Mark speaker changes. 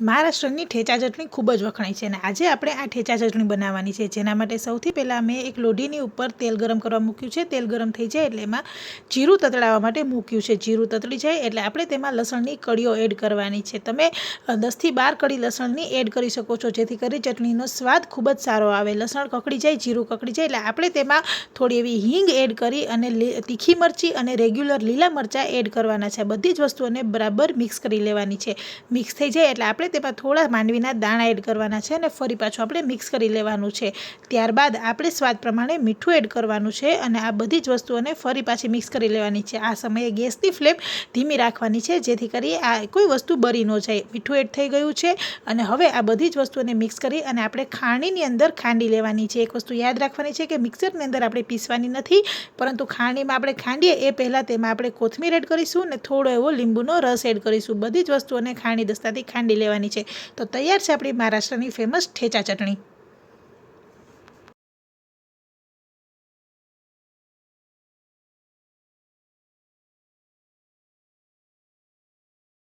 Speaker 1: મહારાષ્ટ્રની ઠેચા ચટણી ખૂબ જ વખણાય છે અને આજે આપણે આ ઠેચા ચટણી બનાવવાની છે, જેના માટે સૌથી પહેલાં મેં એક લોઢીની ઉપર તેલ ગરમ કરવા મૂક્યું છે. તેલ ગરમ થઈ જાય એટલે એમાં જીરું તતડાવવા માટે મૂક્યું છે. જીરું તતડી જાય એટલે આપણે તેમાં લસણની કળીઓ એડ કરવાની છે. તમે દસથી બાર કળી લસણની એડ કરી શકો છો, જેથી કરી ચટણીનો સ્વાદ ખૂબ જ સારો આવે. લસણ કકડી જાય, જીરું કકડી જાય એટલે આપણે તેમાં થોડી એવી હિંગ એડ કરી અને તીખી મરચી અને રેગ્યુલર લીલા મરચાં એડ કરવાના છે. બધી જ વસ્તુઓને બરાબર મિક્સ કરી લેવાની છે. મિક્સ થઈ જાય એટલે આપણે આપણે તેમાં થોડા માંડવીના દાણા એડ કરવાના છે અને ફરી પાછું આપણે મિક્સ કરી લેવાનું છે. ત્યારબાદ આપણે સ્વાદ પ્રમાણે મીઠું એડ કરવાનું છે અને આ બધી જ વસ્તુઓને ફરી પાછી મિક્સ કરી લેવાની છે. આ સમયે ગેસની ફ્લેમ ધીમી રાખવાની છે, જેથી કરી આ કોઈ વસ્તુ બરી ન જાય. મીઠું એડ થઈ ગયું છે અને હવે આ બધી જ વસ્તુઓને મિક્સ કરી અને આપણે ખાંડીની અંદર ખાંડી લેવાની છે. એક વસ્તુ યાદ રાખવાની છે કે મિક્સરની અંદર આપણે પીસવાની નથી, પરંતુ ખાંડીમાં આપણે ખાંડીએ એ પહેલાં તેમાં આપણે કોથમીર એડ કરીશું અને થોડો એવો લીંબુનો રસ એડ કરીશું. બધી જ વસ્તુઓને ખાંડી દસ્તાથી ખાંડી લેવાની છે. તો તૈયાર છે આપણી મહારાષ્ટ્રની ફેમસ ઠેચા ચટણી.